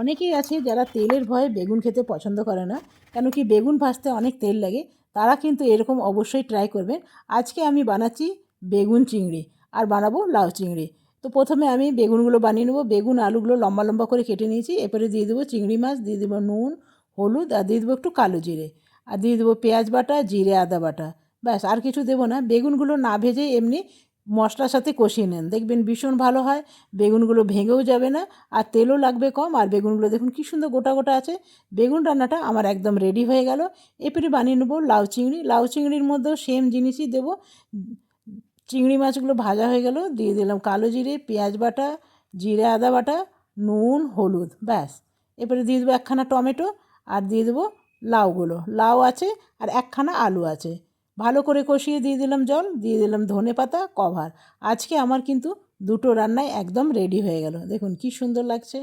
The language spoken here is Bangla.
অনেকেই আছে যারা তেলের ভয়ে বেগুন খেতে পছন্দ করে না, কেন কি বেগুন ভাজতে অনেক তেল লাগে, তারা কিন্তু এরকম অবশ্যই ট্রাই করবেন। আজকে আমি বানাচ্ছি বেগুন চিংড়ি, আর বানাবো লাউ চিংড়ি। তো প্রথমে আমি বেগুনগুলো বানিয়ে নেব, বেগুন আলুগুলো লম্বা লম্বা করে কেটে নিয়েছি, এরপরে দিয়ে দেবো চিংড়ি মাছ, দিয়ে দেবো নুন, হলুদ, আর দিয়ে দেবো একটু কালো জিরে, আর দিয়ে দেবো পেঁয়াজ বাটা, জিরে আদা বাটা, ব্যাস, আর কিছু দেবো না। বেগুনগুলো না ভেজে এমনি মশলার সাথে কষিয়ে নেন। দেখবেন ভীষণ ভালো হয়, বেগুনগুলো ভেঙেও যাবে না, আর তেলও লাগবে কম, আর বেগুনগুলো দেখুন কী সুন্দর গোটা গোটা আছে। বেগুন রান্নাটা আমার একদম রেডি হয়ে গেল। এরপরে বানিয়ে নেব লাউ চিংড়ি। লাউ চিংড়ির মধ্যেও সেম জিনিসই দেবো। চিংড়ি মাছগুলো ভাজা হয়ে গেল, দিয়ে দিলাম কালো জিরে, পেঁয়াজ বাটা, জিরে আদা বাটা, নুন, হলুদ, ব্যাস। এরপরে দিয়ে দেবো একখানা টমেটো, আর দিয়ে দেবো লাউগুলো। লাউ আছে আর একখানা আলু আছে। ভালো করে কষিয়ে দিয়ে দিলাম জল, দিয়ে দিলাম ধনে পাতা কভার আজকে আমার কিন্তু দুটো রান্নাই একদম রেডি হয়ে গেল। দেখুন কি সুন্দর লাগছে।